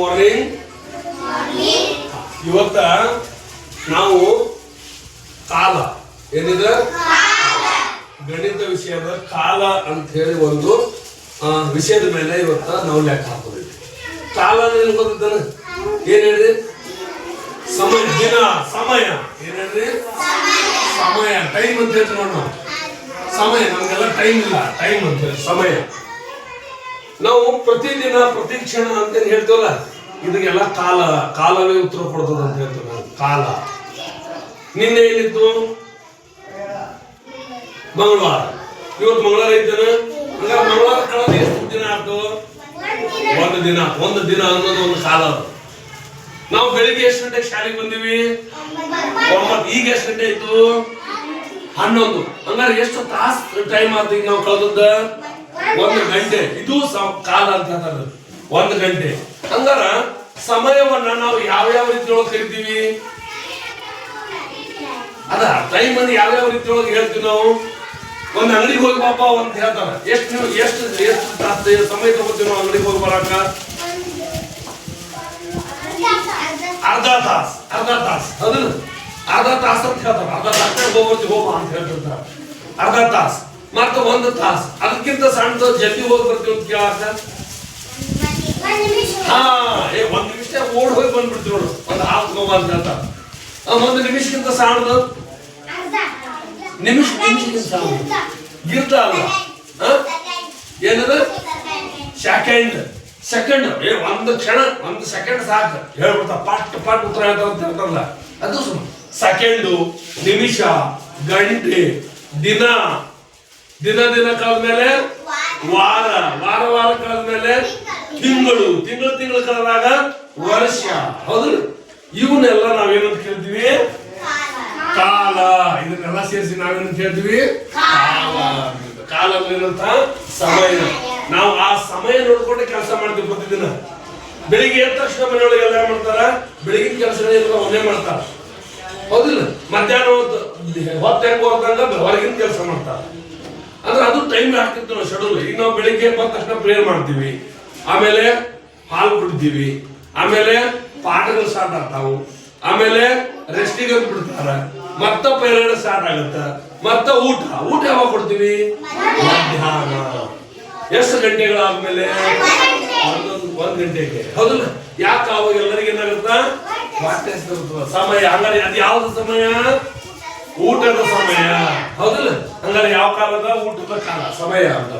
Morning ಇವತ್ತ ನಾವು ಕಾಲ. ಏನಿದೆ? ಗಣಿತ ವಿಷಯದ ಕಾಲ ಅಂತ ಹೇಳಿ ಒಂದು ವಿಷಯದ ಮೇಲೆ ಇವತ್ತ ನಾವು ಲೆಕ್ಕ ಹಾಕೋದಿದೆ ಕಾಲ ಏನು ಗೊತ್ತಿದ್ದಾನೆ ಏನ್ ಹೇಳ್ರಿ? ಸಮಯ ದಿನ ಸಮಯ. ಏನ್ ಹೇಳ್ರಿ? ಸಮಯ. ಟೈಮ್ ಅಂತ ಹೇಳ್ತೀವಿ ನೋಡಿ ನಾವು. ಸಮಯ ನಮ್ಗೆಲ್ಲ ಟೈಮ್ ಇಲ್ಲ. ಟೈಮ್ ಅಂತ ಹೇಳಿ ಸಮಯ. ನಾವು ಪ್ರತಿದಿನ ಪ್ರತಿ ಕ್ಷಣ ಅಂತ ಹೇಳ್ತೇವಲ್ಲ ಹೇಳ್ತೀವಲ್ಲ? ಇದಕ್ಕೆಲ್ಲ ಕಾಲ, ಕಾಲವೇ ಉತ್ತರ ಕೊಡ್ತದೆ ಅಂತ ಹೇಳ್ತಾರೆ ಕಾಲ. ನಿನ್ನೆ ಏನಿತ್ತು ಮಂಗಳವಾರ. ಇವತ್ತು ಮಂಗಳವಾರ ಇದ್ದಾನೆ? ಹಂಗಾರೆ ಮಂಗಳವಾರ ಕಳೆದ ಎಷ್ಟು ದಿನ ಆಯ್ತು? ಒಂದು ದಿನ. ಒಂದು ದಿನ ಅನ್ನೋದು ಒಂದು ಕಾಲ ಅದು. ನಾವು ಬೆಳಿಗ್ಗೆ ಎಷ್ಟು ಗಂಟೆಗೆ ಶಾಲೆಗೆ ಬಂದೀವಿ? ಒಂಬತ್ತು. ಈಗ ಎಷ್ಟು ಗಂಟೆ ಆಯ್ತು? ಹನ್ನೊಂದು. ಹಂಗಾರೆ ಎಷ್ಟು ತಾಸು ಟೈಮ್ ಆಯ್ತು ಈಗ ನಾವು ಕಳೆದದ್ದ? ಒಂದು ಗಂಟೆ. ಇದು ಕಾಲ ಅಂತ ಒಂದು ಗಂಟೆ. ಹಂಗಾರ ಸಮಯವನ್ನ ನಾವು ಯಾವ ಯಾವ ರೀತಿ ಒಳಗೆ ಕರಿತೀವಿ? ಅದ ಟೈಮ್ ಅನ್ನು ಯಾವ ಯಾವ ರೀತಿ ಹೇಳ್ತೀವಿ ನಾವು? ಒಂದ್ ಅಂಗಡಿಗೆ ಹೋಗಿ ಪಾಪ ಅಂತ ಹೇಳ್ತಾರ ಎಷ್ಟು ನೀವು ಎಷ್ಟು ಎಷ್ಟು ಸಮಯ ತಗೋತೀವಿ ನಾವು ಅಂಗಡಿಗೆ ಹೋಗಿ ಬರಾಕ? ಅರ್ಧ ತಾಸ್ ಅರ್ಧ ತಾಸ್. ಅದು ಅರ್ಧ ತಾಸ್ ಅಂತ ಹೇಳ್ತಾರ ಅರ್ಧ ತಾಸ್ ಹೋಗ್ಬರ್ತೀವಿ ಹೋಗ ಅಂತ ಹೇಳ್ತಿರ್ತಾರ ಅರ್ಧ ತಾಸ್. ಮತ್ತ ಒಂದು ತಾಸ್. ಅದಕ್ಕಿಂತ ಸಣ್ಣದು ಜಲ್ದಿ ಹೋಗಿ ಬರ್ತೀವಿ ಅಂತ ಕೇಳಾಕ ಹಾ ಏ ಒಂದ್ ನಿಮಿಷ ಓಡ್ ಹೋಗಿ ಬಂದ್ಬಿಡ್ತೀವಿ ನೋಡು. ಒಂದು ಹಾಫ್ ಗೋವಾ ಅಂತ. ಒಂದು ನಿಮಿಷಕ್ಕಿಂತ ಸಣ್ಣದು ನಿಮಿಷ ನಿಮಿಷಕ್ಕಿಂತ ಗಿರ್ತ ಅಲ್ಲ. ಏನದು? ಸೆಕೆಂಡ್. ಸೆಕೆಂಡ್. ಏ ಒಂದು ಕ್ಷಣ ಒಂದು ಸೆಕೆಂಡ್ ಸಾಕು. ಹೇಳ್ಬಿಡ್ತಾ ಪಟ್ ಪಟ್ ಉತ್ತರ ಅಂತ ಹೇಳ್ತಾರಲ್ಲ ಅದು ಸುಮ್ಮ ಸೆಕೆಂಡು ನಿಮಿಷ ಗಂಟೆ ದಿನ. ದಿನ ದಿನ ಕಳೆದ್ಮೇಲೆ ವಾರ. ವಾರ. ವಾರ ಕಳೆದ್ಮೇಲೆ ತಿಂಗಳು ತಿಂಗಳು ತಿಂಗಳು ಕಳೆದಾಗ ವರ್ಷ. ಹೌದು. ಇವನ್ನೆಲ್ಲ ನಾವೇನಂತ ಕೇಳ್ತೀವಿ? ಕಾಲ. ಇದನ್ನೆಲ್ಲ ಸೇರಿಸಿ ನಾವೇನಂತ ಹೇಳ್ತೀವಿ ಕಾಲ ಅಂತ. ಕಾಲ ಏನಂತ? ಸಮಯ. ನಾವು ಆ ಸಮಯ ನೋಡ್ಕೊಂಡು ಕೆಲಸ ಮಾಡ್ತೀವಿ ಪ್ರತಿದಿನ. ಬೆಳಿಗ್ಗೆ ಎದ್ದ ತಕ್ಷಣ ಮನೆಯೊಳಗೆ ಎಲ್ಲ ಮಾಡ್ತಾರ? ಬೆಳಗಿನ ಕೆಲಸಗಳೆಲ್ಲ ಒಂದೇ ಮಾಡ್ತಾರ. ಹೌದಿಲ್ಲ? ಮಧ್ಯಾಹ್ನ ಹೊತ್ತು ಹೆಂಗ್ ಹೋದಂಗ ಹೊರಗಿನ ಕೆಲಸ ಮಾಡ್ತಾರ. ಅಂದ್ರೆ ಅದು ಟೈಮ್ ಹಾಕ್ತಿತ್ತು ನಾವು ಶೆಡ್ಯೂಲ್ ಈಗ ನಾವು ಬೆಳಿಗ್ಗೆ ಬಂದ ತಕ್ಷಣ ಪ್ರೇಯರ್ ಮಾಡ್ತೀವಿ. ಆಮೇಲೆ ಹಾಲು ಕುಡಿತೀವಿ. ಆಮೇಲೆ ಪಾಠಗಳು ಸ್ಟಾರ್ಟ್ ಆಗ್ತಾವು. ಆಮೇಲೆ ರೆಸ್ಟಿಗೆ ಬಿಡ್ತಾರ. ಮತ್ತ ಪೇರೇಡ್ ಸ್ಟಾರ್ಟ್ ಆಗುತ್ತ. ಮತ್ತ ಊಟ. ಊಟ ಯಾವಾಗ ಕೊಡ್ತೀವಿ? ಮಧ್ಯಾಹ್ನ. ಎಷ್ಟು ಗಂಟೆಗಳಾದ್ಮೇಲೆ? ಒಂದೊಂದು, ಒಂದ್ ಗಂಟೆಗೆ. ಹೌದಲ್ಲ? ಯಾಕೆ ಅವಾಗ ಎಲ್ಲರಿಗೆ ಏನಾಗುತ್ತಾ. ಸಮಯ. ಹಂಗಾರೆ ಅದು ಯಾವ್ದು ಸಮಯ? ಊಟದ ಸಮಯ. ಹೌದಲ್ಲ? ಹಂಗಾರೆ ಯಾವ ಕಾಲದ? ಊಟದ ಕಾಲ. ಸಮಯ ಅಂತ.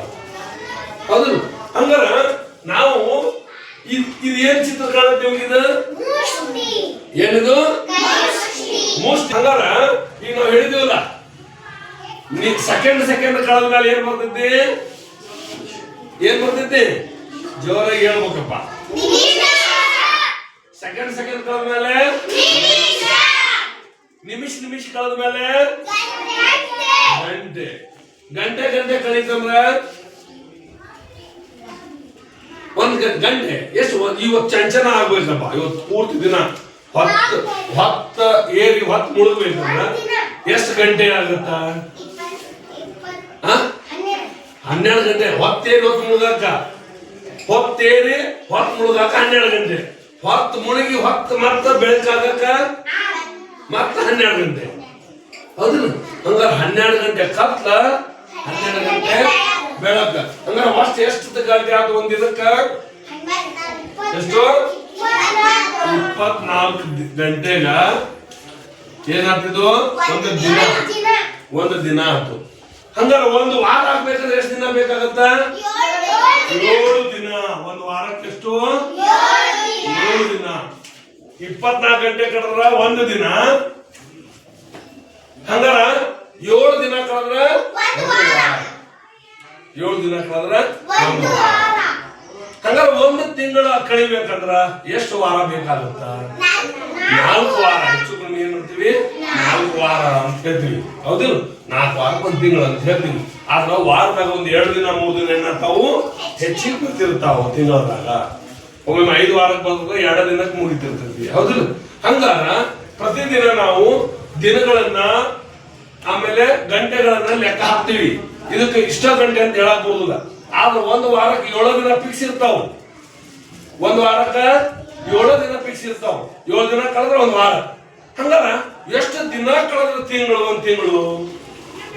ಹೌದಲ್ಲ? ಹಂಗಾರ ನಾವು ಇದೇನ್ ಇದು ಏನ್ ಚಿತ್ರ ಕಾಣುತ್ತೆ ಹೋಗಿದ ಏನಿದು? ಮೋಸ್ಟ್ ಹಂಗಾರ ಈಗ ನಾವು ಹೇಳಿದಿವಲ್ಲ ನೀ ಸೆಕೆಂಡ್ ಸೆಕೆಂಡ್ ಕಳೆದ ಮೇಲೆ ಏನ್ ಬರ್ತೈತಿ? ಏನ್ ಬರ್ತೈತಿ? ಜೋರಾಗಿ ಹೇಳ್ಬೇಕಪ್ಪ. ಸೆಕೆಂಡ್ ಸೆಕೆಂಡ್ ಕಳೆದ ಮೇಲೆ? ನಿಮಿಷ. ನಿಮಿಷ ಕಳೆದ ಮೇಲೆ? ಗಂಟೆ. ಗಂಟೆ ಗಂಟೆ ಕಳೀತಂದ್ರ? ಒಂದ್ ಗಂಟೆ ಎಷ್ಟು ಇವತ್ತು ಚಂಚನ ಆಗ್ಬೇಕಪ್ಪ ಇವತ್ತು ಪೂರ್ತಿ ದಿನ ಹೊತ್ತು ಹೊತ್ತ ಏರಿ ಹೊತ್ತು ಮುಳುಗ್ಬೇಕಂದ್ರ ಎಷ್ಟು ಗಂಟೆ ಆಗತ್ತ? ಹನ್ನೆರಡು ಗಂಟೆ. ಹೊತ್ತೇರಿ ಹೊತ್ತು ಮುಳುಗಾಕ. ಹೊತ್ತೇರಿ ಹೊತ್ತು ಮುಳುಗಾಕ ಹನ್ನೆರಡು ಗಂಟೆ. ಹೊತ್ತು ಮುಳುಗಿ ಹೊತ್ತ ಮತ್ತ ಬೆಳಕಾಗಕ ಮತ್ತ ಹನ್ನೆರಡು ಗಂಟೆ. ಹೌದ್ರಿ ಹಂಗಾರ ಹನ್ನೆರಡು ಗಂಟೆ ಕತ್ಲ ಹನ್ನೆರಡು ಗಂಟೆ ಬೆಳಕ. ಅಂದ್ರೆ ವರ್ಷ ಎಷ್ಟು ಗಂಟೆ ಆದ ಒಂದ್ ಇದಕ್ಕ ಎಷ್ಟು? ಇಪ್ಪತ್ನಾಲ್ಕು ಗಂಟೆಗ. ಏನಾಗ್ತಿದ್ದು? ಒಂದು ದಿನ. ಒಂದು ದಿನ ಆಯ್ತು. ಹಂಗಾರ ಒಂದು ವಾರ ಆಗ್ಬೇಕಂದ್ರೆ ಎಷ್ಟು ದಿನ ಬೇಕಾಗತ್ತ? ಏಳು ದಿನ. ಒಂದು ವಾರಕ್ಕೆ ಎಷ್ಟು? ಏಳು ದಿನ. ಇಪ್ಪತ್ನಾಲ್ಕು ಗಂಟೆ ಕಳೆದ್ರ ಒಂದು ದಿನ. ಹಂಗಾರ ಏಳು ದಿನ ಕಳೆದ್ರ. ಏಳು ದಿನ ಕಳೆದ್ರ? ಹಂಗಾರ ಒಂದು ತಿಂಗಳ ಕಳಿಬೇಕಂದ್ರ ಎಷ್ಟು ವಾರ ಬೇಕಾಗುತ್ತ? ನಾಲ್ಕು ವಾರ. ಹೆಚ್ಚು ಕಮ್ಮಿ ಏನ್ ಮಾಡ್ತೀವಿ? ನಾಲ್ಕು ವಾರ ಅಂತ ಹೇಳ್ತೀವಿ. ಹೌದಿಲ್ಲ? ನಾಲ್ಕು ವಾರ ಒಂದು ತಿಂಗಳು ಅಂತ ಹೇಳ್ತೀವಿ. ಆದ್ರೆ ವಾರದಾಗ ಒಂದ್ ಎರಡು ದಿನ ಮೂರು ದಿನ ಏನಾಗ್ತಾವು ಹೆಚ್ಚಿಗೆ ಬರ್ತಿರ್ತಾವ ತಿಂಗಳದಾಗ. ಒಮ್ಮೊಮ್ಮೆ ಐದು ವಾರಕ್ಕೆ ಬಂದ್ರೆ ಎರಡು ದಿನಕ್ಕೆ ಮುಗಿತಿರ್ತೈತಿ. ಹೌದಿಲ್ಲ? ಹಂಗಾರ ಪ್ರತಿದಿನ ನಾವು ದಿನಗಳನ್ನ ಆಮೇಲೆ ಗಂಟೆಗಳನ್ನ ಲೆಕ್ಕ ಹಾಕ್ತೀವಿ. ಇದಕ್ಕೆ ಇಷ್ಟ ಗಂಟೆ ಅಂತ ಹೇಳಕ್ ಬರುದಿಲ್ಲ. ಆದ್ರೆ ಒಂದು ವಾರಕ್ಕೆ ಏಳು ದಿನ ಫಿಕ್ಸ್ ಇರ್ತಾವ. ಒಂದು ವಾರಕ್ಕೆ ಏಳು ದಿನ ಫಿಕ್ಸ್ ಇರ್ತಾವ. ಏಳು ದಿನ ಕಳೆದ್ರೆ ಒಂದು ವಾರ. ಹಂಗಾರ ಎಷ್ಟು ದಿನ ಕಳೆದ್ರೆ ತಿಂಗಳು ಒಂದು ತಿಂಗಳು?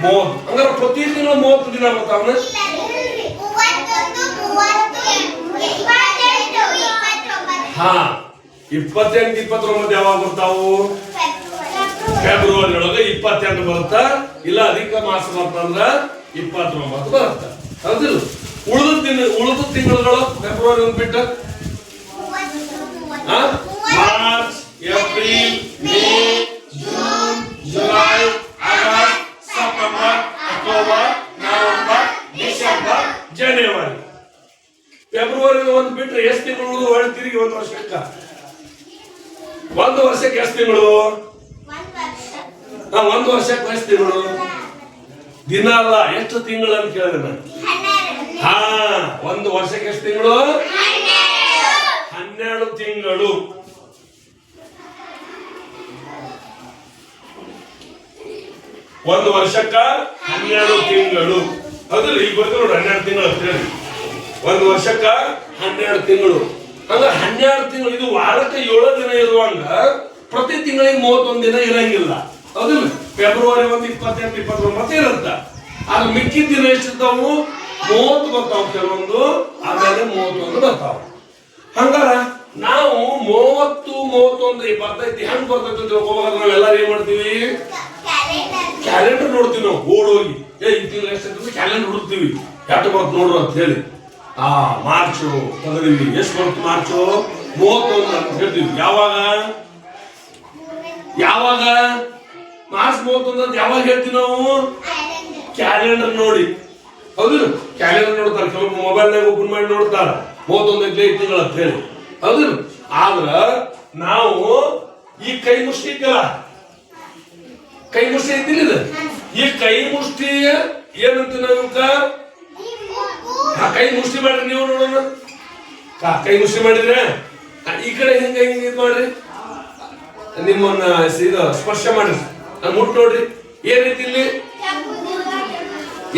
ಮೂವತ್ತು. ಹಂಗಾರ ಪ್ರತಿ ತಿಂಗಳು ಮೂವತ್ತು ದಿನ ಬರ್ತಾವನ ಹಾ ಇಪ್ಪತ್ತೆಂಟು ಇಪ್ಪತ್ತೊಂಬತ್ತು ಯಾವಾಗ ಬರ್ತಾವು? ಫೆಬ್ರವರಿ. ಒಳಗೆ ಇಪ್ಪತ್ತೆಂಟು ಬರುತ್ತಾ? ಇಲ್ಲ ಅಧಿಕ ಮಾಸ ಬರ್ತಂದ್ರ ಇಪ್ಪತ್ತೊಂಬತ್ತು ಬರುತ್ತೆ ಹೌದಿಲ್ಲ ಉಳಿದ ತಿಂಗಳು ಉಳಿದ ತಿಂಗಳುಗಳು ಫೆಬ್ರವರಿ ಒಂದು ಬಿಟ್ಟು. ಪ್ರತಿ ತಿಂಗಳಿಗೆ ಮೂವತ್ತೊಂದು ದಿನ ಇರಂಗಿಲ್ಲ. ಹೌದಿಲ್ಲ? ಫೆಬ್ರವರಿ ಒಂದು, ಇಪ್ಪತ್ತೆಂಟು, ಇಪ್ಪತ್ತೊಂಬತ್ತು ಇರುತ್ತ. ಅದು ಮಿಕ್ಕಿದ ದಿನ ಎಷ್ಟಿರ್ತಾವು? ಮೂವತ್ತು ಬರ್ತಾವ ಕೆಲವೊಂದು, ಆಮೇಲೆ ಮೂವತ್ತೊಂದು ಬರ್ತಾವ. ಹಂಗಾರ ನಾವು ಮೂವತ್ತು, ಮೂವತ್ತೊಂದು ಬರ್ತೈತಿ ಹೆಂಗ್ ಬರ್ತೈತಿ ಅಂತ ತಿಳ್ಕೊಬೇಕಾದ್ರೆ ನಾವೆಲ್ಲಾರು ಏನ್ ಮಾಡ್ತೀವಿ? ಕ್ಯಾಲೆಂಡರ್ ನೋಡ್ತೀವಿ ನಾವು ಓಡೋಗಿ ಏ, ಈ ತಿಂಗಳು ಎಷ್ಟು ಕ್ಯಾಲೆಂಡರ್ ಹುಡುಕ್ತೀವಿ. ಎಷ್ಟು ಬರುತ್ತೆ ನೋಡ್ರು ಅಂತ ಹೇಳಿ. ಆ ಮಾರ್ಚು ತಗದೀವಿ. ಎಷ್ಟು ಬರ್ತು ಮಾರ್ಚು ಮೂವತ್ತೊಂದು ಅಂತ ಹೇಳ್ತೀವಿ. ಯಾವಾಗ? ಯಾವಾಗ? ಮಾರ್ಚ್ ಮೂವತ್ತೊಂದು ಅಂತ ಯಾವಾಗ ಹೇಳ್ತೀವಿ ನಾವು? ಕ್ಯಾಲೆಂಡರ್ ನೋಡಿ. ಹೌದು? ಕ್ಯಾಲೆಂಡರ್ ನೋಡ್ತಾರೆ. ಕೆಲವೊಬ್ರು ಮೊಬೈಲ್ನಾಗ ಓಪನ್ ಮಾಡಿ ನೋಡ್ತಾರ. ಮೂವತ್ತೊಂದು ಐದು ತಿಂಗಳ ಅಂತ ಹೇಳಿ. ಹೌದು? ಆದ್ರ ನಾವು ಈ ಕೈ ಮುಷ್ಟಿ ಮುಷ್ಟಿಕಲ್ಲ ಕೈ ಮುಷ್ಟಿ ಐತಿಲ್ಲ ಇದು? ಈ ಕೈ ಮುಷ್ಟಿ ಏನಂತ ಆ ಕೈ ಮುಷ್ಟಿ ಮಾಡ್ರಿ ನೀವು ನೋಡೋಣ. ಕೈ ಮುಷ್ಟಿ ಮಾಡಿದ್ರೆ? ಈ ಕಡೆ ಹಿಂಗ ಹಿಂಗ ಇದು ಮಾಡ್ರಿ? ನಿಮ್ಮನ್ನ ಇದು ಸ್ಪರ್ಶ ಅದ್ ಮುಟ್ ನೋಡ್ರಿ. ಏನೈತಿ ಇಲ್ಲಿ?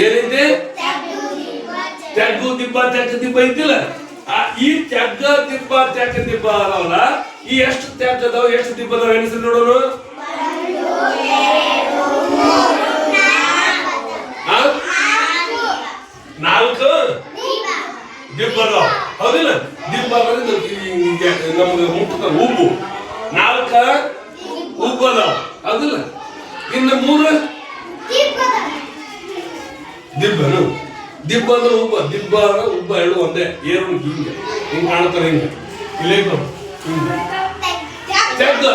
ಏನೈತಿ ತೆಗ್ಗು ದಿಬ್ಬ, ತೆಗ್ಗ ದಿಬ್ಬ ಐತಿಲ್ಲ. ಈ ತೆಗ್ಗ, ದಿಬ್ಬ ತೆಗ್ಗ ದಿಬ್ಬ ಅದಾವಲ್ಲ, ಈ ಎಷ್ಟು ತೆಗ್ಗ ಅದಾವ, ಎಷ್ಟು ದಿಬ್ಬ ಅದಾವ ಎಣಿಸಿ ನೋಡೋಣ? ನಾಲ್ಕು ದಿಬ್ಬ ಅದಾವ. ಹೌದಿಲ್ಲ? ದಿಬ್ಬ ಅಂದ್ರೆ ನಮ್ಗೆ ಮುಟ್ಟದ ಉಬ್ಬು ನಾಲ್ಕ ಉಬ್ಬು ಅದಲ್ಲ ಇನ್ನು ಮೂರು? ದಿಬ್ಬನು ದಿಬ್ಬ ಅಂದ್ರೆ ಉಬ್ಬ ದಿಬ್ಬ ಅಂದ್ರೆ ಉಬ್ಬ ಎರಡು ಒಂದೇ. ಏರು ಹಿಂಗೆ. ಹಿಂಗ್ ಕಾಣ್ತಾರೆ ಹಿಂಗೆ. ಇಲ್ಲೇ. ಹಿಂಗೆ. ತೆಗ್ಗ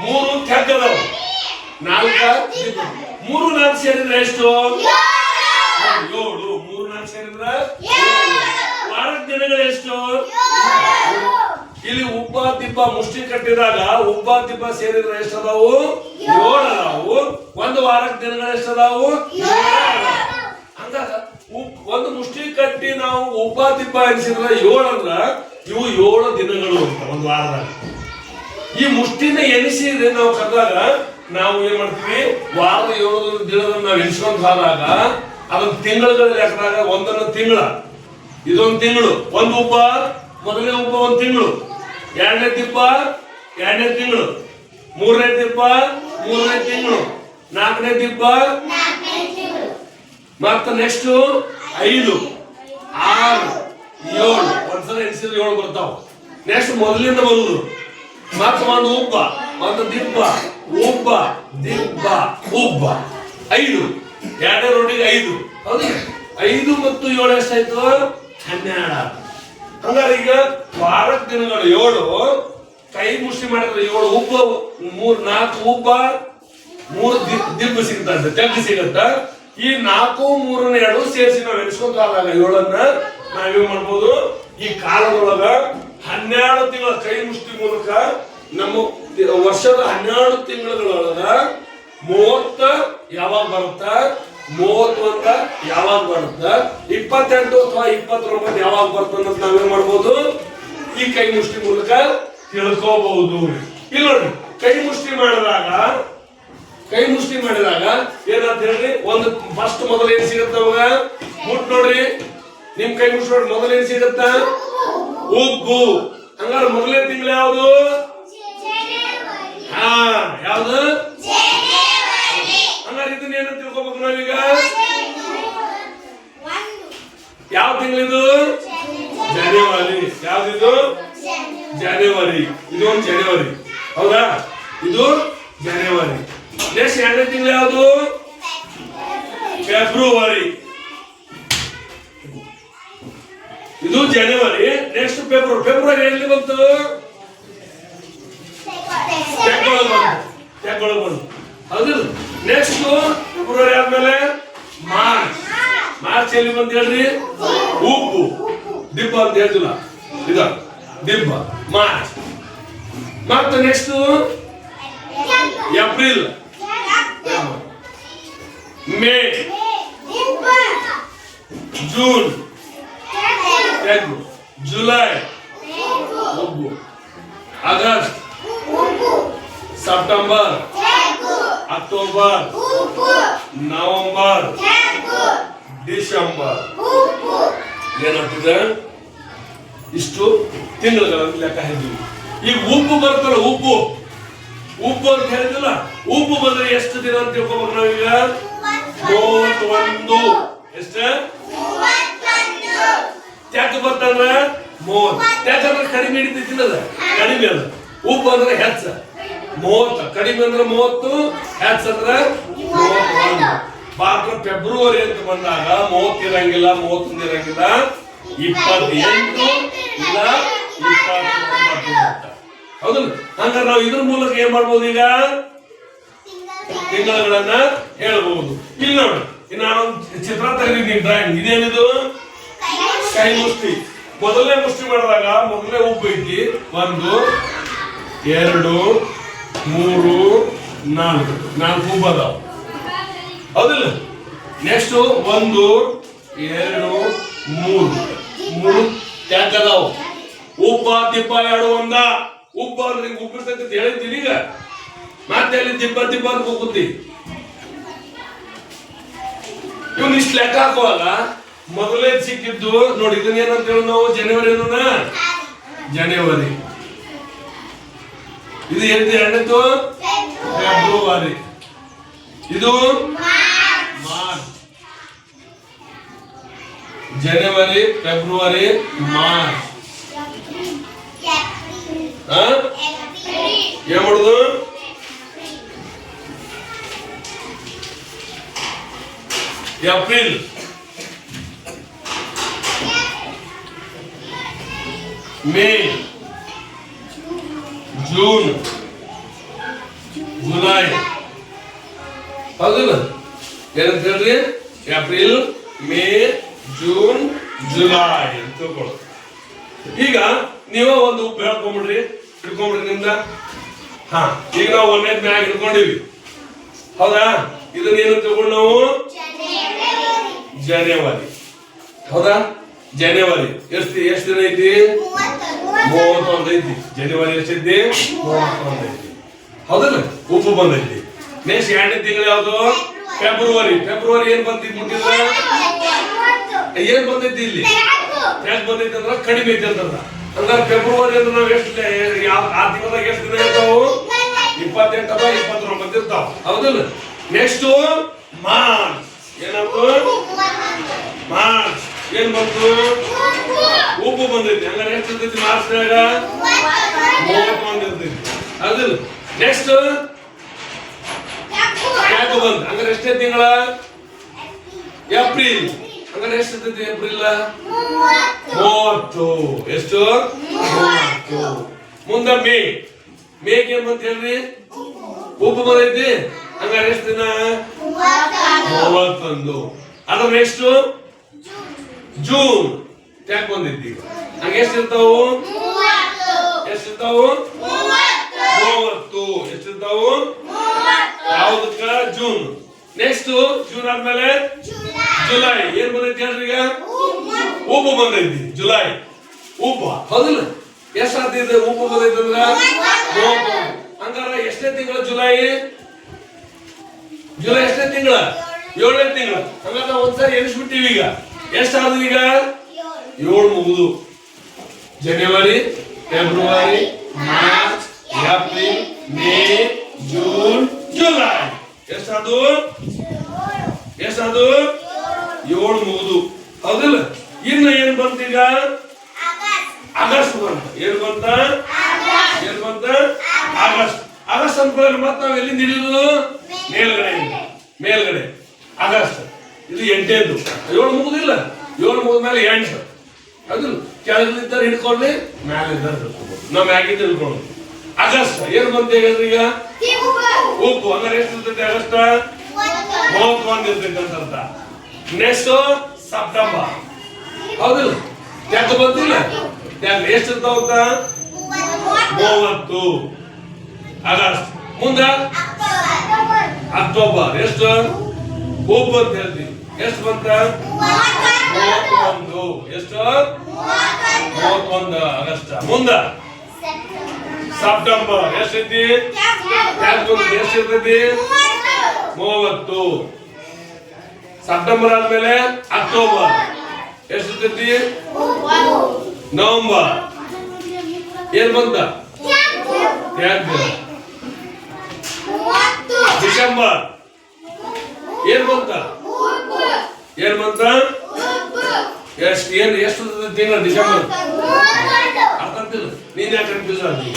ಮೂರು ತೆಗ್ಗ ಅದಾವ ನಾಲ್ಕ ಮೂರು ನಾಲ್ಕು ಸೇರಿದ್ರೆ ಎಷ್ಟು? ಏಳು. ಮೂರು ನಾಲ್ಕು ಸೇರಿದ್ರೆ ವಾರದ ದಿನಗಳು ಎಷ್ಟು? ಇಲ್ಲಿ ಉಬ್ಬ ದಿಬ್ಬ ಮುಷ್ಟಿ ಕಟ್ಟಿದಾಗ ಉಬ್ಬ ದಿಬ್ಬ ಸೇರಿದ್ರೆ ಎಷ್ಟು ಅದಾವು ಏಳು ಅದಾವು ಒಂದು ವಾರಕ್ಕೆ ದಿನಗಳು ಎಷ್ಟದಾವು. ಹಂಗಾಗ ಒಂದು ಮುಷ್ಟಿ ಕಟ್ಟಿ ನಾವು ಉಬ್ಬ ದಿಬ್ಬ ಎನಿಸಿದ್ರೆ ಏಳು ಅಂದ್ರ ಇವು ಏಳು ದಿನಗಳು ಅಂತ ಒಂದು ವಾರದಾಗ. ಈ ಮುಷ್ಟಿನ ಎನಿಸಿದ್ರೆ ನಾವು ಕರೆದಾಗ ನಾವು ಏನ್ ಮಾಡ್ತೀವಿ? ವಾರದ ಏಳು ದಿನದ ನಾವು ಎನಿಸ್ಕೊಂಡ್ ಹೋದಾಗ ಅದನ್ನ ತಿಂಗಳಲ್ಲಿ ಹಾಕಿದಾಗ ಒಂದೊಂದು ತಿಂಗಳ. ಇದೊಂದು ತಿಂಗಳು. ಒಂದು ಉಬ್ಬ, ಮೊದಲನೇ ಉಪ ಒಂದು ತಿಂಗಳು. ಎರಡನೇ ದಿಬ್ಬ ಎರಡನೇ ತಿಂಗಳು. ಮೂರನೇ ದಿಬ್ಬ ಮೂರನೇ ತಿಂಗಳು. ನಾಲ್ಕನೇ ದಿಬ್ಬ ಮತ್ತ ನೆಕ್ಸ್ಟ್ ಐದು. ಆರು, ಏಳು. ಒಂದ್ಸಲ ಎಣಿಸಿದ್ರೆ ಏಳು ಬರ್ತಾವ. ನೆಕ್ಸ್ಟ್ ಮೊದಲಿಂದ ಬರುದು. ಮತ್ತ ಒಂದು ಉಬ್ಬ ಒಂದು ದಿಬ್ಬ ಉಬ್ಬ ದಿಬ್ಬ ಉಬ್ಬ ಐದು. ಎರಡನೇ ರೋಡಿಗೆ ಐದು. ಹೌದು. ಐದು ಮತ್ತು ಏಳು ಎಷ್ಟಾಯ್ತು? ಹನ್ನೆರಡು. ಹಂಗಾರೆ ಈಗ ವಾರದ ದಿನಗಳು ಏಳು, ಕೈ ಮುಷ್ಟಿ ಮಾಡಿದ್ರೆ ಏಳು ಉಬ್ಬ, ಮೂರ್ ನಾಲ್ಕು ಉಬ್ಬ, ಮೂರು ದಿಬ್ಬ ಸಿಗುತ್ತಂತೆ ತೆಗ್ಗು ಸಿಗತ್ತ? ಈ ನಾಲ್ಕು, ಮೂರನ್ನ ಎರಡು ಸೇರಿಸಿ ನಾವು ಎಣಿಸ್ಕೊಂತ ಆದಾಗ ಏಳನ್ನ ನಾವೇನ್ ಮಾಡ್ಬೋದು? ಈ ಕಾಲದೊಳಗ ಹನ್ನೆರಡು ತಿಂಗಳ ಕೈ ಮುಷ್ಟಿ ಮೂಲಕ ನಮ್ಮ ವರ್ಷದ ಹನ್ನೆರಡು ತಿಂಗಳೊಳಗ ಮೂವತ್ತ ಯಾವಾಗ ಬರುತ್ತ? ಮೂವತ್ತೊಂದ ಯಾವಾಗ ಬರುತ್ತ? ಇಪ್ಪತ್ತೆಂಟು ಅಥವಾ ಇಪ್ಪತ್ತೊಂಬತ್ತು ಯಾವಾಗ ಬರುತ್ತೆ ಅಂತ ನಾವೇನ್ ಮಾಡ್ಬೋದು? ಈ ಕೈ ಮುಷ್ಟಿ ಮೂಲಕ ತಿಳ್ಕೋಬಹುದು. ಇಲ್ಲ ನೋಡಿ ಕೈ ಮುಷ್ಟಿ ಮಾಡಿದಾಗ ಕೈ ಮುಷ್ಟಿ ಮಾಡಿದಾಗ ಏನಂತ ಹೇಳಿ ಒಂದು ಫಸ್ಟ್ ಮೊದಲು ಏನ್ ಸಿಗತ್ತ ಅವಾಗ? ಮುಟ್ ನೋಡ್ರಿ. ನಿಮ್ ಕೈ ಮುಷ್ಟಿ ನೋಡಿ ಮೊದಲು ಏನ್ ಸಿಗತ್ತ? ಉಬ್ಬು ಹಂಗಾರೆ ತಿಂಗಳ ಯಾವುದು? ಹಾ ಯಾವುದು? ಹಂಗಾರೆ ಇದನ್ನ ಏನಂತ ತಿಳ್ಕೊಬೇಕು ನಾವೀಗ ಯಾವ ತಿಂಗಳಿದು ಜನವರಿ ಯಾವ್ದಿದು ಜನವರಿ ಇದು? ಒಂದು ಜನವರಿ ಹೌದಾ? ಇದು ಜನವರಿ ನೆಕ್ಸ್ಟ್ ಎರಡನೇ ತಿಂಗಳು ಯಾವುದು? ಫೆಬ್ರವರಿ. ಇದು ಜನವರಿ ನೆಕ್ಸ್ಟ್ ಫೆಬ್ರವರಿ ಫೆಬ್ರವರಿ ಎಲ್ಲಿ ಬಂತು? ತೆಕ್ಕೊಳಗ್ ಬಂತು. ಹೌದಿಲ್ಲ ನೆಕ್ಸ್ಟ್ ಫೆಬ್ರವರಿ ಆದ್ಮೇಲೆ ಮಾರ್ಚ್. ಮಾರ್ಚ್ ಎಲ್ಲಿ ಬಂತ ಹೇಳ್ರಿ? ಉಪ್ಪು. ದಿಬ್ಬ ಅಂತ ಹೇಳ್ತಿಲ್ಲ. ಇದ ದಿಬ್ಬ. ಮಾರ್ಚ್. ಮತ್ತೆ ನೆಕ್ಸ್ಟ್ ಏಪ್ರಿಲ್. ಮೇ. ಜೂನ್. ತೆಗ್ಗು ಜುಲೈ. ಉಬ್ಬು August. September. October November December. ಏನಾಗ್ತದೆ? ಇಷ್ಟು ತಿಂಗಳುಗಳನ್ನು ಲೆಕ್ಕ ಹೇಳಿದ್ವಿ ಈಗ ಉಪ್ಪು ಬರ್ತಲ್ಲ ಉಪ್ಪು. ಉಪ್ಪು ಅಂತ ಹೇಳಿದಿಲ್ಲ ಉಪ್ಪು ಬಂದ್ರೆ ಎಷ್ಟು ದಿನ ಅಂತ ತಿಳ್ಕೊಬೇಕು ನಾವೀಗ? ಮೂವತ್ತೊಂದು. ಎಷ್ಟ? ತ್ಯಾಕ ಬರ್ತಂದ್ರ ಮೂವತ್ತು. ಯಾಕಂದ್ರೆ ಕಡಿಮೆ ಹಿಡಿತೈತಿಲ್ಲ ಕಡಿಮೆ ಅದ. ಉಪ್ಪು ಅಂದ್ರೆ ಹೆಚ್ಚ. ಮೂವತ್ತು, ಕಡಿಮೆ ಅಂದ್ರೆ ಮೂವತ್ತು ಹೆಚ್ಚಂದ್ರೆ ಮೂವತ್ತೊಂದು. ಮಾತ್ರ ಫೆಬ್ರವರಿ ಅಂತ ಬಂದಾಗ ಮೂವತ್ತು ಇರಂಗಿಲ್ಲ, ಮೂವತ್ತೊಂದು ಇರಂಗಿಲ್ಲ, ಇಪ್ಪತ್ತೆಂಟು ಇಲ್ಲ ಇಪ್ಪತ್ತೊಂಬತ್ತು ಹೌದು ಹಂಗಾರೆ ನಾವು ಇದ್ರ ಮೂಲಕ ಏನ್ ಮಾಡ್ಬೋದು ಈಗ? ತಿಂಗಳುಗಳನ್ನ ಹೇಳಬಹುದು ಇಲ್ಲಿ ನೋಡಿ ನಾನೊಂದು ಚಿತ್ರ ತೆಗೆದಿದ್ದೀನಿ ಡ್ರಾಯಿಂಗ್ ಇದೇನಿದು? ಕೈ ಮುಷ್ಟಿ. ಮೊದಲನೇ ಮುಷ್ಟಿ ಮಾಡಿದಾಗ ಮೊದಲನೇ ಉಪ್ಪು ಐತಿ ಒಂದು, ಎರಡು ಮೂರು ನಾಲ್ಕು. ನಾಲ್ಕು ಉಬ್ಬು ಅದಾವ ಹೌದಿಲ್ಲ? ನೆಕ್ಸ್ಟ್ ಒಂದು ಎರಡು ಮೂರು. ಮೂರು ತ್ಯಾಗದವು ಉಪ್ಪ ದಿಬ್ಬ ಎರಡು ಒಂದ. ಉಪ್ಪ ಅಂದ್ರೆ ಉಪ್ಪಿರ್ತೈತಿ ಅಂತ ಹೇಳಿದ್ದೀನಿ ಈಗ. ಮತ್ತೆ ಅಲ್ಲಿ ದಿಬ್ಬ ದಿಬ್ಬ ಅಂತ ಹೋಗುತ್ತಿ ಇವ್ನ ಇಷ್ಟು ಲೆಕ್ಕ ಹಾಕುವಲ್ಲ? ಮೊದಲೇ ಸಿಕ್ಕಿದ್ದು ನೋಡಿ ಇದನ್ನ ಏನಂತ ಹೇಳಿ ನಾವು? ಜನವರಿ ಅನ್ನೋಣ ಜನವರಿ. ಇದು ಎಂತ ಎರಡನೇದು ಫೆಬ್ರವರಿ ಇದು ಮಾರ್ಚ್ ಜನವರಿ ಫೆಬ್ರವರಿ ಮಾರ್ಚ್ ಹಾ ಏನ್ ಮಾಡುದು ಏಪ್ರಿಲ್ ಮೇ ಜೂನ್ ಜುಲೈ ಹೌದಲ್ಲ ಏನಂತ ಹೇಳ್ರಿ ಏಪ್ರಿಲ್ ಮೇ ಜೂನ್ ಜುಲೈ ಅಂತ ತಿಳ್ಕೊಳ್ಳಿ ಈಗ ನೀವು ಒಂದು ಉಪ್ಪು ಹೇಳ್ಕೊಂಬಿಡ್ರಿ ಹಿಡ್ಕೊಂಬಿಡ್ರಿ ನಿಮ್ದ ಹಾ ಈಗ ನಾವು ಒಂದೇ ಮ್ಯಾಗ ಹಿಡ್ಕೊಂಡಿವಿ ಹೌದಾ ಇದನ್ನ ಏನು ತಿಳ್ಕೊಂಡು ನಾವು ಜನವರಿ ಹೌದಾ ಜನವರಿ ಎಷ್ಟು ಎಷ್ಟು ದಿನ ಐತಿ ಮೂವತ್ತೊಂದು ಐತಿ ಜನವರಿ ಎಷ್ಟೈತಿ ಮೂವತ್ತೊಂದೈತಿ ಹೌದಲ್ಲ? ಉಪ್ಪು ಬಂದೈತಿ. ನೆಕ್ಸ್ಟ್ ಎರಡನೇ ತಿಂಗಳು ಯಾವುದು? ಫೆಬ್ರವರಿ ಫೆಬ್ರವರಿ ಏನ್ ಬಂದಿತ್ತು ಮುಟ್ಟಿದ್ರ? ಏನ್ ಬಂದೈತಿ ಇಲ್ಲಿ? ಯಾಕೆ ಬಂದೈತಿ ಅಂದ್ರ ಕಡಿಮೆ ಐತಿ ಅಂತಂದ್ರ. ಅಂದ್ರೆ ಫೆಬ್ರವರಿ ಅಂದ್ರೆ ನಾವ್ ಎಷ್ಟು ಆ ತಿಂಗಳದಾಗ ಎಷ್ಟು ದಿನ ಇರ್ತಾವು? ಇಪ್ಪತ್ತೆಂಟು ಅಥವಾ ಇಪ್ಪತ್ತೊಂಬತ್ತು ಇರ್ತಾವ. ಹೌದಲ್ಲ? ನೆಕ್ಸ್ಟ್ ಮಾರ್ಚ್ ಏನಪ್ಪ? ಮಾರ್ಚ್ ಏನ್ ಬಂತು ಉಪ್ಪು ಬಂದೈತಿ. ಹಂಗಾರೆ ಎಷ್ಟು ಇರ್ತೈತಿ ಮಾರ್ಚ್ನಾಗ ಮೂವತ್ತೊಂದು ಇರ್ತೈತಿ. ಹೌದಿಲ್ಲ? ನೆಕ್ಸ್ಟ್ ಯಾಕೆ ಬಂತು ಹಂಗಾರೆ ಎಷ್ಟೇ ತಿಂಗಳ? ಏಪ್ರಿಲ್ ಹಂಗಾರೆ ಎಷ್ಟು ಇರ್ತೈತಿ ಏಪ್ರಿಲ್ ಮೂವತ್ತು. ಎಷ್ಟು? ಮೂವತ್ತು. ಮುಂದ ಮೇ. ಮೇಗೆ ಏನ್ ಬಂತ ಹೇಳ್ರಿ? ಉಪ್ಪು ಬಂದೈತಿ. ಹಂಗಾರೆ ಎಷ್ಟು ದಿನ? ಮೂವತ್ತೊಂದು. ಅದ್ರ ಎಷ್ಟು ಜೂನ್. ಯಾಕೆ ಬಂದೈತಿ ಹಂಗೆ ಹಂಗ ಎಷ್ಟು ಇರ್ತಾವು? ಎಷ್ಟು ಇರ್ತಾವು? ಮೂವತ್ತು. ಎಷ್ಟಿರ್ತಾವು ಯಾವ್ದಕ್ಕ? ಜೂನ್. ನೆಕ್ಸ್ಟ್ ಜೂನ್ ಆದ್ಮೇಲೆ? ಜುಲೈ. ಏನ್ ಬಂದೈತಿ ಹೇಳ್ರಿ ಈಗ? ಉಬ್ಬು. ಬಂದೈತಿ ಜುಲೈ. ಉಬ್ಬ. ಹೌದಿಲ್ಲ? ಎಷ್ಟ್ ಆಗ್ತಿದೆ ಉಬ್ಬು ಬಂದೈತಿ ಅಂದ್ರ. ಹಂಗಾರ ಎಷ್ಟನೇ ತಿಂಗಳ ಜುಲೈ? ಜುಲೈ ಎಷ್ಟನೇ ತಿಂಗಳ? ಏಳನೇ ತಿಂಗಳ. ಹಂಗಾರ ಒಂದ್ಸರಿ ಎಣಿಸ್ಬಿಟ್ಟಿವಿ ಈಗ. ಎಷ್ಟಾದ್ರು ಈಗ? ಏಳು ಮುಗಿದು. ಜನವರಿ, February, March, April, May, June, July. ಎಷ್ಟಾದ್ರು? ಎಷ್ಟಾದ್ರು? ಏಳು ಮುಗಿದು. ಹೌದಿಲ್ಲ? ಇನ್ನು ಏನ್ ಬಂತೀಗ ಆಗಸ್ಟ್ ಬಂತ. ಏನ್ ಬಂತ? ಏನ್ ಬಂತ? ಆಗಸ್ಟ್. ಆಗಸ್ಟ್ ಅಂತ ಮತ್ತೆ ನಾವ್ ಎಲ್ಲಿಂದ ಹಿಡಿಯುದು ಮೇಲ್ಗಡೆ. ಮೇಲ್ಗಡೆ. ಆಗಸ್ಟ್. ಇದು ಎಂಟೇದು ಏಳು ಮುಗುದಿಲ್ಲ. ಏಳು ಮುಗಿದ ಮೇಲೆ ಎಂಟು. ಅದು ಕೆಳಗಿದ್ದ ಹಿಡ್ಕೊಳ್ಳಿ ಮೇಲೆ ಹಿಡ್ಕೊಬೋದು. ನಾವು ಮ್ಯಾಗಿದ್ದ ಹಿಡ್ಕೊಳ್ಳೋದು ಆಗಸ್ಟ್ ಏನು ಬಂತ ಹೇಳಿದ್ರಿ ಈಗ? ಉಪ್ಪು. ಅಂದ್ರೆ ಎಷ್ಟು ಇರ್ತೈತೆ ಆಗಸ್ಟ್? ಮೂವತ್ತೊಂದು ಇರ್ತೈತೆ ಅಂತ ನೆಕ್ಸ್ಟ್ ಸೆಪ್ಟೆಂಬರ್ ಹೌದಿಲ್ಲ? ಯಾಕೆ ಬಂದಿಲ್ಲ? ಯಾಕೆ ಎಷ್ಟು ಇರ್ತಾವಂತ ಮೂವತ್ತು. ಅಗಸ್ಟ್ ಮುಂದ? ಅಕ್ಟೋಬರ್. ಎಷ್ಟು? ಉಪ್ಪು ಅಂತ ಹೇಳ್ತೀವಿ. ಎಷ್ಟು ಬಂತ? ಮೂವತ್ತೊಂದು. ಎಷ್ಟು? ಮೂವತ್ತೊಂದು ಆಗಸ್ಟ್. ಮುಂದ. ಸೆಪ್ಟೆಂಬರ್. ಎಷ್ಟೈತಿ ಎಷ್ಟು ಇರ್ತೈತಿ ಮೂವತ್ತು. ಸೆಪ್ಟೆಂಬರ್ ಆದ್ಮೇಲೆ ಅಕ್ಟೋಬರ್. ಎಷ್ಟೈತಿ ನವಂಬರ್. ಏನ್ ಬಂತ? ಡಿಸೆಂಬರ್. ಏನ್ ಬಂತ? ಏನ್ ಮಂತ್ರ? ಎಷ್ಟು ಏನ್ ಎಷ್ಟು ತಿಂಗಳು? ಡಿಸೆಂಬರ್? ಅರ್ಥ ಆಗ್ತಿಲ್ಲ. ನೀನ್ ಯಾಕೆ ಕನ್ಫ್ಯೂಸ್ ಆಗ್ತಿ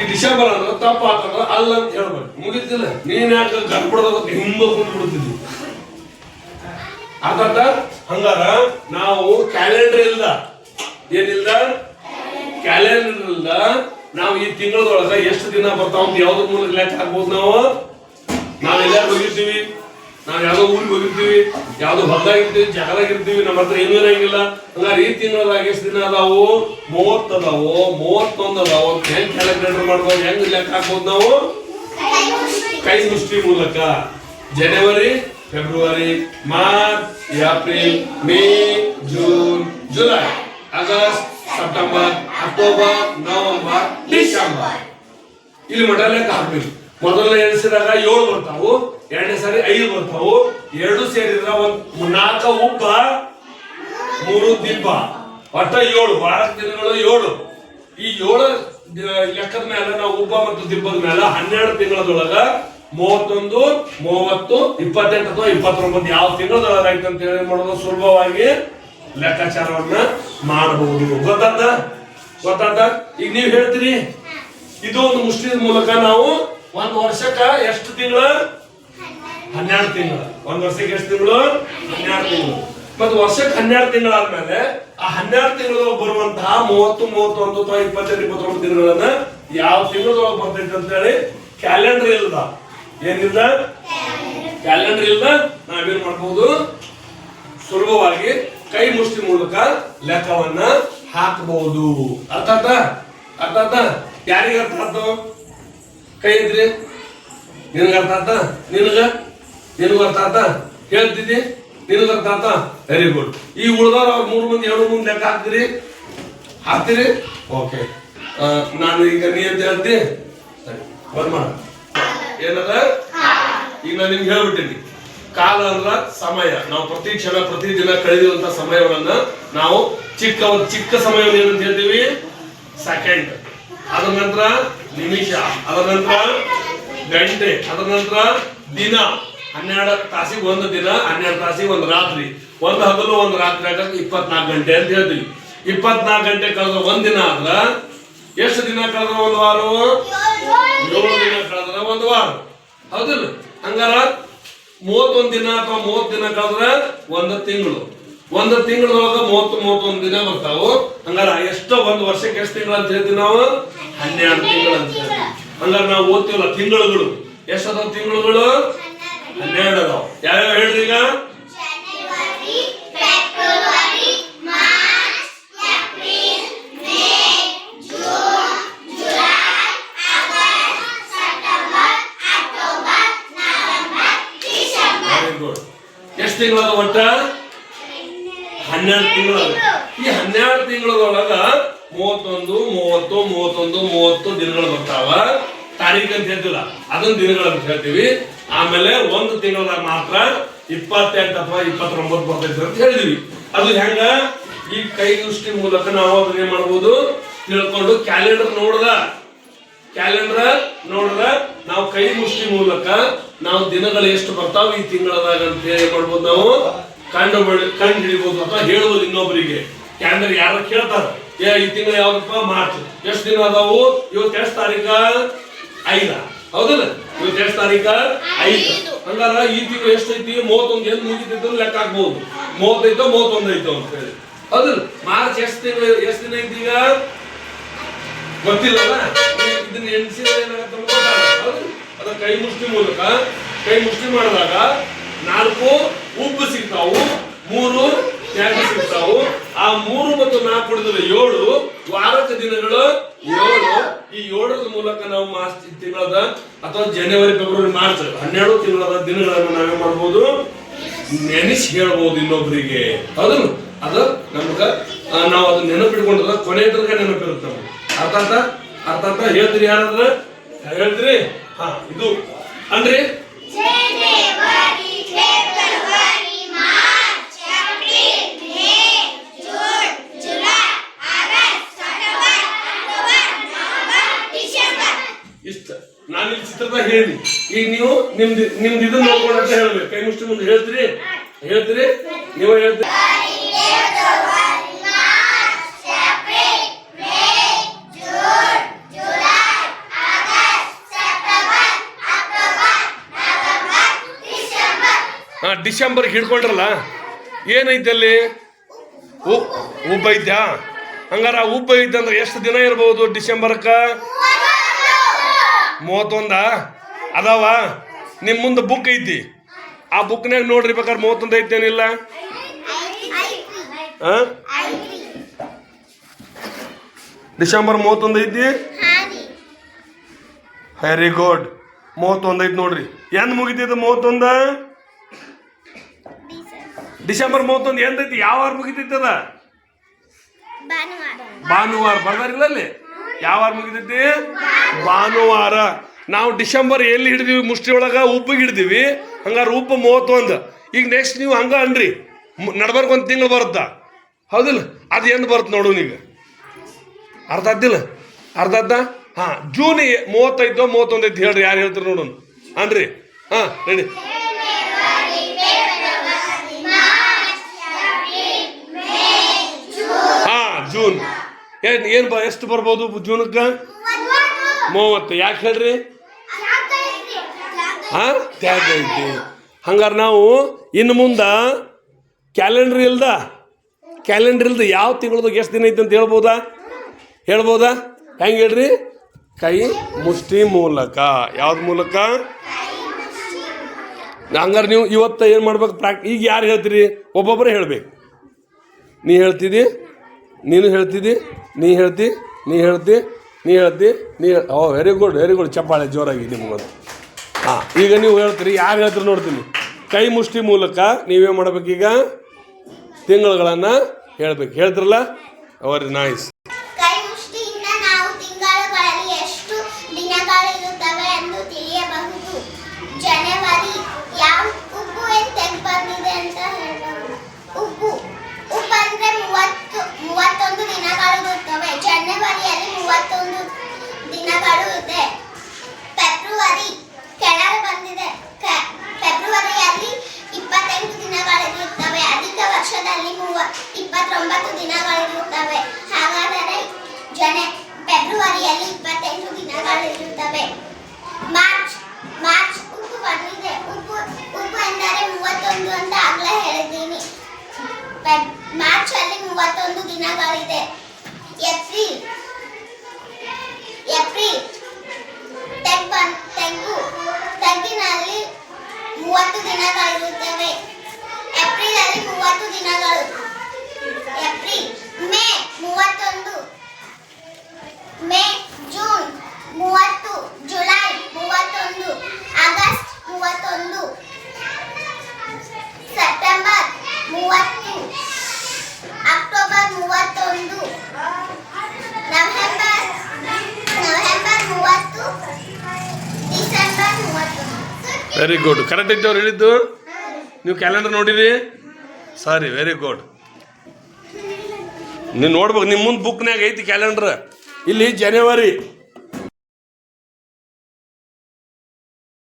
ಈ ಡಿಸೆಂಬರ್ ಅಂದ್ರೆ ತಪ್ಪ ಆತಂದ್ರ ಅಲ್ಲ ಅಂತ ಹೇಳ್ಬೇಕು. ಮುಗಿತಿಲ್ಲ. ನೀನ್ ಯಾಕೆ ಗಡ್ಬಡ್ದಾಗ ಹಿಂಬ ಕುಂದ್ಬಿಡ್ತಿದ್ವಿ ಅರ್ಥ ಹಂಗಾರ ನಾವು ಕ್ಯಾಲೆಂಡರ್ ಇಲ್ಲ ಏನಿಲ್ಲ ಕ್ಯಾಲೆಂಡರ್ ಇಲ್ಲ ನಾವು ಈ ತಿಂಗಳದೊಳಗ ಎಷ್ಟು ದಿನ ಬರ್ತಾವ ಯಾವ್ದ್ರ ಮೂಲಕ ಲೆಕ್ಕ ಹಾಕ್ಬೋದು ನಾವು? ನಾವ್ ಎಲ್ಲಾರು ಹೋಗಿರ್ತೀವಿ. ನಾವ್ ಯಾವ್ದೋ ಊರಿಗೆ ಹೋಗಿರ್ತೀವಿ. ಯಾವ್ದೋ ಹೊಲ್ದಾಗಿರ್ತೀವಿ ಜಗದಾಗಿರ್ತೀವಿ ನಮ್ಮ ಹತ್ರ ಏನೂ ಇರಂಗಿಲ್ಲ. ಹಂಗಾರೆ ಈ ತಿಂಗಳದಾಗ ಎಷ್ಟು ದಿನ ಅದಾವು? ಮೂವತ್ತು ಅದಾವು. ಮೂವತ್ತೊಂದು ಅದಾವು. ಹೆಂಗ್ ಕ್ಯಾಲ್ಕುಲೇಟರ್ ಮಾಡ್ಬೋದು? ಹೆಂಗ್ ಲೆಕ್ಕ ಹಾಕ್ಬೋದು ನಾವು? ಕೈ ಮುಷ್ಟಿ ಮೂಲಕ. ಜನವರಿ, February, March, April, May, June, July, August September, October, November, December. ಇಲ್ಲಿ ಮಠ ಲೆಕ್ಕ ಹಾಕ್ಬೇಕು. ಮೊದಲನೇ ಎಣಿಸಿದಾಗ ಏಳು ಬರ್ತಾವು, ಎರಡನೇ ಸಾರಿ ಐದು ಬರ್ತಾವು. ಎರಡು ಸೇರಿದ್ರ ಒಂದು ನಾಲ್ಕ ಉಬ್ಬ ಮೂರು ದಿಬ್ಬ. ಒಟ್ಟ ಏಳು ವಾರ ದಿನಗಳು ಏಳು. ಈ ಏಳು ಲೆಕ್ಕದ ಮೇಲೆ ನಾವು ಉಬ್ಬ ಮತ್ತು ದಿಬ್ಬದ ಮೇಲೆ ಹನ್ನೆರಡು ತಿಂಗಳದೊಳಗ ಮೂವತ್ತೊಂದು, ಮೂವತ್ತು, ಇಪ್ಪತ್ತೆಂಟು ಅಥವಾ ಇಪ್ಪತ್ತೊಂಬತ್ತು ಯಾವ ತಿಂಗಳದೊಳಗಾಯ್ತು ಅಂತ ಹೇಳಿ ಮಾಡೋದು ಸುಲಭವಾಗಿ ಲೆಕ್ಕಾಚಾರವನ್ನ ಮಾಡಬಹುದು. ಗೊತ್ತಾದ ಗೊತ್ತಾದ ಈಗ ನೀವು ಹೇಳ್ತೀರಿ ಇದು ಒಂದು ಮುಸ್ಲಿಂ ಮೂಲಕ ನಾವು ಒಂದು ವರ್ಷಕ್ಕ ಎಷ್ಟು ತಿಂಗಳು? ಹನ್ನೆರಡು ತಿಂಗಳು. ಒಂದ್ ವರ್ಷಕ್ಕೆ ಎಷ್ಟು ತಿಂಗಳು? ಹನ್ನೆರಡು ತಿಂಗಳು. ಮತ್ತೆ ವರ್ಷಕ್ಕೆ ಹನ್ನೆರಡು ತಿಂಗಳಾದ್ಮೇಲೆ ಆ ಹನ್ನೆರಡು ತಿಂಗಳು ಬರುವಂತಹ ಮೂವತ್ತು, ಮೂವತ್ತೊಂದು ಅಥವಾ ಇಪ್ಪತ್ತೆರಡು ಇಪ್ಪತ್ತೊಂಬತ್ತು ತಿಂಗಳನ್ನ ಯಾವ ತಿಂಗಳದೊಳಗೆ ಬರ್ತೈತೆ ಅಂತ ಹೇಳಿ ಕ್ಯಾಲೆಂಡರ್ ಇಲ್ಲದ ಏನಿಲ್ಲ ಕ್ಯಾಲೆಂಡರ್ ಇಲ್ಲದ ನಾವೇನ್ ಮಾಡ್ಬೋದು? ಸುಲಭವಾಗಿ ಕೈ ಮುಷ್ಟಿ ಮೂಲಕ ಲೆಕ್ಕವನ್ನ ಹಾಕಬಹುದು ಅರ್ಥ ಆತ ಅರ್ಥ ಆತ ಯಾರಿಗೆ ಅರ್ಥ ಆತು ಕೈ ಇದ್ರಿ ನಿನಗ ಅರ್ಥ ಆತ ನಿನಗ? ನಿನಗ ಅರ್ಥ ಆತ ಹೇಳ್ತಿದ್ದಿ? ನಿನಗ ಅರ್ಥ ವೆರಿ ಗುಡ್ ಈ ಉಳ್ದವ್ರು ಅವ್ರ ಮೂರು ಮಂದಿ ಎರಡು ಮಂದಿ ಲೆಕ್ಕ ಹಾಕ್ತೀರಿ? ಹಾಕ್ತೀರಿ? ಓಕೆ ನಾನು ಈಗ ನೀ ಅಂತ ಹೇಳ್ತಿ? ಸರಿ. ಬಂದ್ ಏನದ? ಈಗ ನಾನು ನಿಮ್ಗೆ ಹೇಳ್ಬಿಟ್ಟಿನಿ. ಕಾಲ ಅಂದ್ರ ಸಮಯ. ನಾವು ಪ್ರತಿ ಕ್ಷಣ, ಪ್ರತಿ ದಿನ ಕಳೆದಿರುವಂತ ಸಮಯವನ್ನ ನಾವು ಚಿಕ್ಕ ಒಂದು ಚಿಕ್ಕ ಸಮಯವನ್ನು ಏನಂತ ಹೇಳ್ತೀವಿ? ಸೆಕೆಂಡ್ ಅದರ ನಂತರ ನಿಮಿಷ ಅದರ ನಂತರ ಗಂಟೆ ಅದರ ನಂತರ ದಿನ. ಹನ್ನೆರಡು ತಾಸಿಗೆ ಒಂದು ದಿನ, ಹನ್ನೆರಡು ತಾಸಿಗೆ ಒಂದು ರಾತ್ರಿ. ಒಂದು ಹಗಲು, ಒಂದು ರಾತ್ರಿ ಆಗ ಇಪ್ಪತ್ನಾಲ್ಕು ಗಂಟೆ ಅಂತ ಹೇಳ್ತೀವಿ. ಇಪ್ಪತ್ನಾಲ್ಕು ಗಂಟೆ ಕಳೆದ ಒಂದು ದಿನ ಆದ್ರ ಎಷ್ಟು ದಿನ ಕಳೆದ ಒಂದು ವಾರ ಏಳು ದಿನ ಕಳೆದ್ರ ಒಂದು ವಾರ. ಹೌದಿಲ್ಲ ಹಂಗಾರ ಮೂವತ್ತೊಂದು ದಿನ ಅಥವಾ ಮೂವತ್ತು ದಿನ ಕಳೆದ್ರೆ ಒಂದು ತಿಂಗಳು. ಒಂದು ತಿಂಗಳೊಳಗ ಮೂವತ್ತು, ಮೂವತ್ತೊಂದು ದಿನ ಬರ್ತಾವು. ಹಂಗಾರ ಎಷ್ಟೋ ಒಂದು ವರ್ಷಕ್ಕೆ ಎಷ್ಟು ತಿಂಗಳು ಅಂತ ಹೇಳ್ತೀವಿ ನಾವು? ಹನ್ನೆರಡು ತಿಂಗಳು ಅಂತ ಹೇಳ್ತೀವಿ. ಹಂಗಾರ ನಾವು ಓದ್ತೀವಲ್ಲ ತಿಂಗಳುಗಳು. ಎಷ್ಟದಾವ ತಿಂಗಳುಗಳು? ಹನ್ನೆರಡು ಅದಾವ. ಯಾವ್ಯಾವ ಹೇಳ್ರಿ ಈಗ? ಗುಡ್ ಎಷ್ಟು ತಿಂಗಳದ ಒಟ್ಟ? ಹನ್ನೆರಡು ತಿಂಗಳು ಈ ಹನ್ನೆರಡು ತಿಂಗಳದೊಳಗ ಮೂವತ್ತೊಂದು, ಮೂವತ್ತು ಮೂವತ್ತೊಂದು, ಮೂವತ್ತು ದಿನಗಳು ಬರ್ತಾವ. ತಾರೀಖ್ ಅಂತ ಹೇಳ್ತಿಲ್ಲ. ಅದನ್ನ ದಿನಗಳು ಅಂತ ಹೇಳ್ತೀವಿ. ಆಮೇಲೆ ಒಂದು ತಿಂಗಳದಾಗ ಮಾತ್ರ ಇಪ್ಪತ್ತೆಂಟು ಅಥವಾ ಇಪ್ಪತ್ತೊಂಬತ್ತು ಬರ್ತೈತೆ ಅಂತ ಹೇಳಿದ್ವಿ. ಅದು ಹೆಂಗ? ಈ ಕೈ ದೃಷ್ಟಿ ಮೂಲಕ ನಾವು ಅದನ್ನ ಏನ್ ಮಾಡ್ಬೋದು? ತಿಳ್ಕೊಂಡು ಕ್ಯಾಲೆಂಡರ್ ನೋಡ್ದ. ಕ್ಯಾಲೆಂಡರ್ ನೋಡ್ರ, ನಾವು ಕೈ ಮುಷ್ಟಿ ಮೂಲಕ ನಾವು ದಿನಗಳು ಎಷ್ಟು ಬರ್ತಾವ ಈ ತಿಂಗಳದಾಗ ಅಂತ ಹೇಳಿ ಮಾಡ್ಬೋದು ನಾವು. ಕಂಡು ಕಂಡು ಹಿಡಿಬಹುದು ಅಥವಾ ಹೇಳ್ಬೋದು ಇನ್ನೊಬ್ಬರಿಗೆ ಕ್ಯಾಲೆಂಡರ್ ಯಾರ ಕೇಳ್ತಾರ? ಏ, ಈ ತಿಂಗಳ ಯಾವ್ದಪ್ಪ? ಮಾರ್ಚ್. ಎಷ್ಟು ದಿನ ಅದಾವು? ಇವತ್ತು ಎಷ್ಟು ತಾರೀಕ? ಐದ. ಹೌದಲ್ಲ? ಇವತ್ತು ಎಷ್ಟು ತಾರೀಕ? ಐದು. ಹಂಗಾರ ಈ ತಿಂಗಳು ಎಷ್ಟೈತಿ? ಮೂವತ್ತೊಂದು ಏನು ಮುಗಿತೈತೆ ಲೆಕ್ಕ ಹಾಕ್ಬಹುದು ಮೂವತ್ತೈತೋ ಮೂವತ್ತೊಂದು ಐತೋ ಅಂತ ಹೇಳಿ. ಹೌದಲ್ಲ? ಮಾರ್ಚ್ ಎಷ್ಟು ತಿಂಗಳು, ಎಷ್ಟು ದಿನ ಐತಿ ಈಗ? ಗೊತ್ತಿಲ್ಲಲ್ಲ ಈ- ಇದನ್ನ ಎಣಿಸಿದ್ರೆ ಏನಾಗುತ್ತೆ? ಅದ ಕೈ ಮುಷ್ಟಿ ಮೂಲಕ, ಕೈ ಮುಷ್ಟಿ ಮಾಡಿದಾಗ ನಾಲ್ಕು ಉಬ್ಬು ಸಿಗ್ತಾವು, ಮೂರು ತ್ಯಾಗ ಸಿಗ್ತಾವು. ಆ ಮೂರು ಮತ್ತು ನಾಲ್ಕು ಹಿಡಿದ್ರೆ ಏಳು ವಾರಕ ದಿನಗಳು ಏಳು. ಈ ಏಳರ ಮೂಲಕ ನಾವು ಮಾರ್ಚ್ ತಿಂಗಳದ ಅಥವಾ ಜನವರಿ, ಫೆಬ್ರವರಿ, ಮಾರ್ಚ್ ಹನ್ನೆರಡು ತಿಂಗಳದ ದಿನಗಳನ್ನು ನಾವೇ ಮಾಡ್ಬೋದು. ನೆನೆಸಿ ಹೇಳ್ಬೋದು ಇನ್ನೊಬ್ಬರಿಗೆ ಅದನ್ನು ಅದು ನಮ್ಗ ನಾವು ಅದನ್ನ ನೆನಪಿಟ್ಕೊಂಡ್ರ ಕೊನೆ ತನಕ ನೆನಪಿರುತ್ತೆ ನಮ್ಗೆ. ಅರ್ಥ ಅರ್ಥ ಹೇಳ್ತೀರಿ ಯಾರಾದ್ರ? ಹೇಳ್ತೀರಿ? ಹಾ, ಇದು. ಡಿಸೆಂಬರ್ ಇಷ್ಟ. ಚಿತ್ರದಾಗ ಹೇಳಿ ಈಗ ನೀವು ನಿಮ್ದು ನಿಮ್ದು ಇದನ್ನ ನೋಡ್ಕೊಂಡು ಅಂತ ಹೇಳ್ಬೇಕು. ಕೈ ಮುಷ್ಟಿ ಮುಂದೆ ಹೇಳ್ತೀರಿ? ಹೇಳ್ತೀರಿ? ನೀವು ಹೇಳ್ತೀರಿ February March April May June July August September October November December ಹಾ ಡಿಸೆಂಬರ್ ಹಿಡ್ಕೊಂಡ್ರಲ್ಲ, ಏನೈತೆ ಅಲ್ಲಿ? ಉ- ಉಬ್ಬ ಐತ್ಯಾ ಹಂಗಾರ ಉಬ್ಬ ಅಂದ್ರೆ ಎಷ್ಟು ದಿನ ಇರ್ಬೋದು ಡಿಸೆಂಬರ್ಕ? ಮೂವತ್ತೊಂದ? ಅದಾವ? ನಿಮ್ಮ ಮುಂದೆ ಬುಕ್ ಐತಿ. ಆ ಬುಕ್ನಾಗ ನೋಡ್ರಿ ಬೇಕಾದ್ರೆ ಮೂವತ್ತೊಂದು ಐತೇನಿಲ್ಲ ಡಿಸೆಂಬರ್ ಮೂವತ್ತೊಂದು ಐತಿ? ವೆರಿ ಗುಡ್ ಮೂವತ್ತೊಂದು ಐತಿ ನೋಡ್ರಿ. ಏನು ಮುಗಿತೈತೆ ಮೂವತ್ತೊಂದ? ಡಿಸೆಂಬರ್ ಮೂವತ್ತೊಂದು ಎಂದೈತಿ ಯಾವ ವಾರ ಮುಗಿತೈತಿ ಅದ? ಭಾನುವಾರ. ಬರ್ದಾರಿಲ್ಲ ಅಲ್ಲಿ ಯಾವ ವಾರ ಮುಗಿತೈತಿ? ಭಾನುವಾರ. ನಾವು ಡಿಸೆಂಬರ್ ಎಲ್ಲಿ ಹಿಡಿದೀವಿ ಮುಷ್ಟಿ ಒಳಗ ಉಪ್ಪಿಗೆ ಹಿಡಿದೀವಿ. ಹಂಗಾರೆ ಉಪ್ಪು ಮೂವತ್ತೊಂದು. ಈಗ ನೆಕ್ಸ್ಟ್ ನೀವು ಹಂಗ ಅನ್ರಿ. ನಡ್ಬರ್ಕ್ ಒಂದು ತಿಂಗಳು ಬರುತ್ತಾ? ಹೌದಿಲ್ಲ? ಅದು ಎಂದು ಬರುತ್ತೆ ನೋಡು ಈಗ ಅರ್ಧ ಆದ್ದಿಲ್ಲ ಅರ್ಧ ಆದ್ದ ಹಾ ಜೂನ್ ಮೂವತ್ತೈದು ಮೂವತ್ತೊಂದೈತಿ ಹೇಳ್ರಿ ಯಾರು ಹೇಳ್ತಾರೆ ನೋಡೋಣ. ಅನ್ರಿ? ಹಾ ರೆಡಿ ಜೂನ್. ಏನ್ ಏನ್ ಎಷ್ಟು ಬರ್ಬೋದು ಜೂನಕ್ಕ ಮೂವತ್ತು. ಯಾಕೆ ಹೇಳ್ರಿ? ಹಾ? ತ್ಯಾಗ ಐತಿ ಹಂಗಾರೆ ನಾವು ಇನ್ನು ಮುಂದ ಕ್ಯಾಲೆಂಡರ್ ಇಲ್ದ? ಕ್ಯಾಲೆಂಡರ್ ಇಲ್ದ ಯಾವ ತಿಂಗಳದಾಗ ಎಷ್ಟು ದಿನ ಐತಿ ಅಂತ ಹೇಳ್ಬೋದಾ? ಹೇಳ್ಬೋದಾ? ಹೆಂಗೆ ಹೇಳ್ರಿ? ಕೈ ಮುಷ್ಟಿ ಮೂಲಕ. ಯಾವ್ದು ಮೂಲಕ? ಹಂಗಾರೆ ನೀವು ಇವತ್ತು ಏನು ಮಾಡ್ಬೇಕು ಪ್ರಾಕ್ ಈಗ ಯಾರು ಹೇಳ್ತೀರಿ? ಒಬ್ಬೊಬ್ಬರೇ ಹೇಳ್ಬೇಕು. ನೀ ಹೇಳ್ತಿದ್ದಿ ನೀನು ಹೇಳ್ತಿದ್ದಿ, ನೀ ಹೇಳ್ತಿ ನೀ ಹೇಳ್ತಿ ನೀ ಹೇಳ್ತಿ, ನೀ ಓ ವೆರಿ ಗುಡ್ ವೆರಿ ಗುಡ್ ಚಪ್ಪಾಳೆ ಜೋರಾಗಿ ನಿಮಗೊಂದು. ಹಾಂ ಈಗ ನೀವು ಹೇಳ್ತೀರಿ, ಯಾರು ಹೇಳ್ತೀರಿ ನೋಡ್ತೀನಿ. ಕೈ ಮುಷ್ಟಿ ಮೂಲಕ ನೀವೇ ಮಾಡ್ಬೇಕೀಗ? ತಿಂಗಳುಗಳನ್ನು ಹೇಳ್ಬೇಕು. ಹೇಳ್ತಿರಲ್ಲ? ವೆರಿ ನೈಸ್ ದಿನಗಳಿರುತ್ತವೆ ಏಪ್ರಿಲ್ ಅಲ್ಲಿ ಮೂವತ್ತು ದಿನಗಳು. ಏಪ್ರಿಲ್ ಮೇ ಮೂವತ್ತೊಂದು. ಮೇ ಜೂನ್ ಮೂವತ್ತು ಜುಲೈ ಮೂವತ್ತೊಂದು ಆಗಸ್ಟ್ ಮೂವತ್ತೊಂದು ಸೆಪ್ಟೆಂಬರ್ ಮೂವತ್ತು ಅಕ್ಟೋಬರ್ ಮೂವತ್ತೊಂದು ನವೆಂಬರ್ ನವೆಂಬರ್ ಮೂವತ್ತು ಡಿಸೆಂಬರ್ ಮೂವತ್ತೊಂದು ವೆರಿ ಗುಡ್ ಕರೆಕ್ಟ್ ಐತೆ ಅವ್ರು ಹೇಳಿದ್ದು? ನೀವು ಕ್ಯಾಲೆಂಡರ್ ನೋಡಿರಿ? ಸಾರಿ ವೆರಿ ಗುಡ್ ನೀವು ನೋಡ್ಬೇಕು ನಿಮ್ಮ ಮುಂದೆ ಬುಕ್ನಾಗ ಐತಿ ಕ್ಯಾಲೆಂಡರ್ ಇಲ್ಲಿ ಜನವರಿ